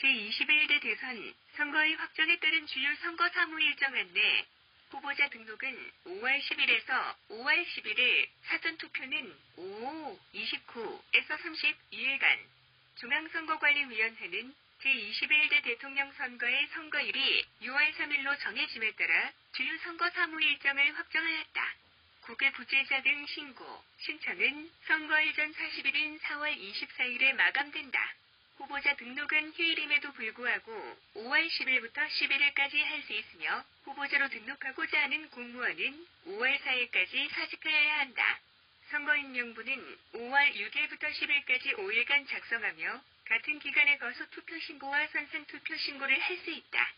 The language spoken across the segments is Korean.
제21대 대선 선거의 확정에 따른 주요 선거 사무 일정 안내 후보자 등록은 5월 10일에서 5월 11일, 사전 투표는 5, 29에서 32일간, 중앙선거관리위원회는 제21대 대통령 선거의 선거일이 6월 3일로 정해짐에 따라 주요 선거 사무 일정을 확정하였다. 국외 부재자 등 신고, 신청은 선거일 전 40일인 4월 24일에 마감된다. 후보자 등록은 휴일임에도 불구하고 5월 10일부터 11일까지 할 수 있으며 후보자로 등록하고자 하는 공무원은 5월 4일까지 사직하여야 한다. 선거인명부는 5월 6일부터 10일까지 5일간 작성하며 같은 기간에 거소 투표 신고와 선상 투표 신고를 할 수 있다.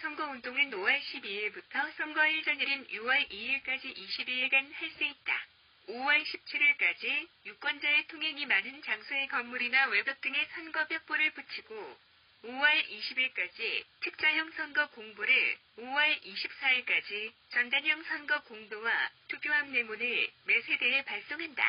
선거운동은 5월 12일부터 선거일 전일인 6월 2일까지 22일간 할 수 있다. 5월 17일까지 유권자의 통행이 많은 장소의 건물이나 외벽 등에 선거 벽보를 붙이고 5월 20일까지 특자형 선거 공보를 5월 24일까지 전단형 선거 공도와 투표 안내문을 매 세대에 발송한다.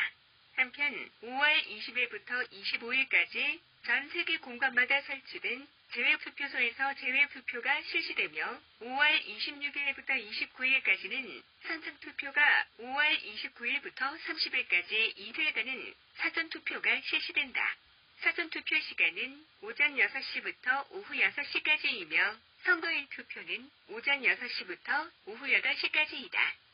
한편 5월 20일부터 25일까지 전 세계 공간마다 설치된 제외투표소에서 제외투표가 실시되며 5월 26일부터 29일까지는 선상투표가 5월 29일부터 30일까지 이틀간은 사전투표가 실시된다. 사전투표 시간은 오전 6시부터 오후 6시까지이며 선거일 투표는 오전 6시부터 오후 8시까지이다.